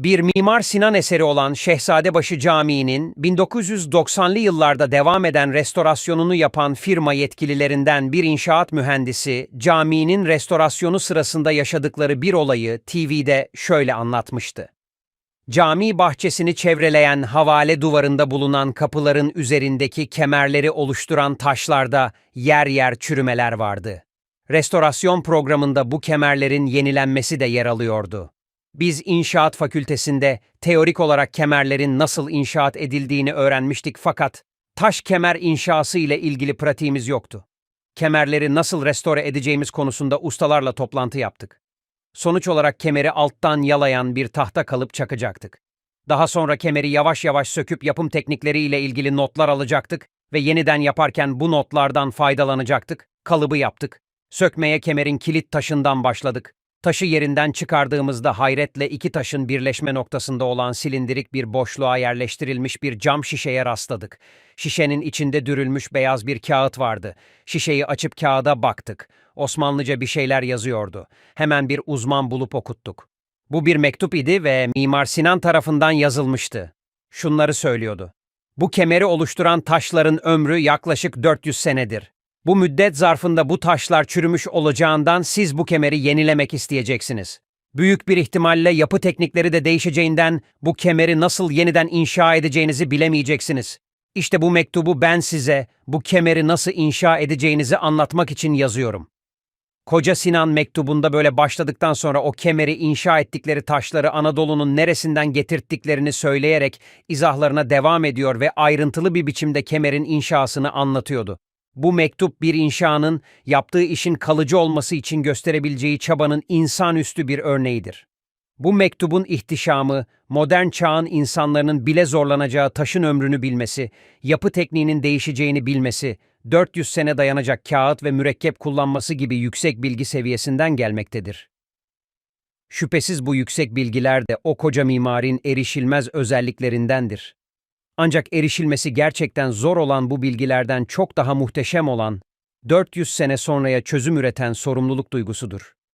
Bir Mimar Sinan eseri olan Şehzadebaşı Camii'nin 1990'lı yıllarda devam eden restorasyonunu yapan firma yetkililerinden bir inşaat mühendisi, caminin restorasyonu sırasında yaşadıkları bir olayı TV'de şöyle anlatmıştı. Cami bahçesini çevreleyen havale duvarında bulunan kapıların üzerindeki kemerleri oluşturan taşlarda yer yer çürümeler vardı. Restorasyon programında bu kemerlerin yenilenmesi de yer alıyordu. Biz inşaat fakültesinde teorik olarak kemerlerin nasıl inşaat edildiğini öğrenmiştik fakat taş kemer inşası ile ilgili pratiğimiz yoktu. Kemerleri nasıl restore edeceğimiz konusunda ustalarla toplantı yaptık. Sonuç olarak kemeri alttan yalayan bir tahta kalıp çakacaktık. Daha sonra kemeri yavaş yavaş söküp yapım teknikleriyle ilgili notlar alacaktık ve yeniden yaparken bu notlardan faydalanacaktık, kalıbı yaptık. Sökmeye kemerin kilit taşından başladık. Taşı yerinden çıkardığımızda hayretle iki taşın birleşme noktasında olan silindirik bir boşluğa yerleştirilmiş bir cam şişeye rastladık. Şişenin içinde dürülmüş beyaz bir kağıt vardı. Şişeyi açıp kağıda baktık. Osmanlıca bir şeyler yazıyordu. Hemen bir uzman bulup okuttuk. Bu bir mektup idi ve Mimar Sinan tarafından yazılmıştı. Şunları söylüyordu. Bu kemeri oluşturan taşların ömrü yaklaşık 400 senedir. Bu müddet zarfında bu taşlar çürümüş olacağından siz bu kemeri yenilemek isteyeceksiniz. Büyük bir ihtimalle yapı teknikleri de değişeceğinden bu kemeri nasıl yeniden inşa edeceğinizi bilemeyeceksiniz. İşte bu mektubu ben size bu kemeri nasıl inşa edeceğinizi anlatmak için yazıyorum. Koca Sinan mektubunda böyle başladıktan sonra o kemeri inşa ettikleri taşları Anadolu'nun neresinden getirttiklerini söyleyerek izahlarına devam ediyor ve ayrıntılı bir biçimde kemerin inşasını anlatıyordu. Bu mektup bir inşanın yaptığı işin kalıcı olması için gösterebileceği çabanın insanüstü bir örneğidir. Bu mektubun ihtişamı, modern çağın insanların bile zorlanacağı taşın ömrünü bilmesi, yapı tekniğinin değişeceğini bilmesi, 400 sene dayanacak kağıt ve mürekkep kullanması gibi yüksek bilgi seviyesinden gelmektedir. Şüphesiz bu yüksek bilgiler de o koca mimarin erişilmez özelliklerindendir. Ancak erişilmesi gerçekten zor olan bu bilgilerden çok daha muhteşem olan, 400 sene sonraya çözüm üreten sorumluluk duygusudur.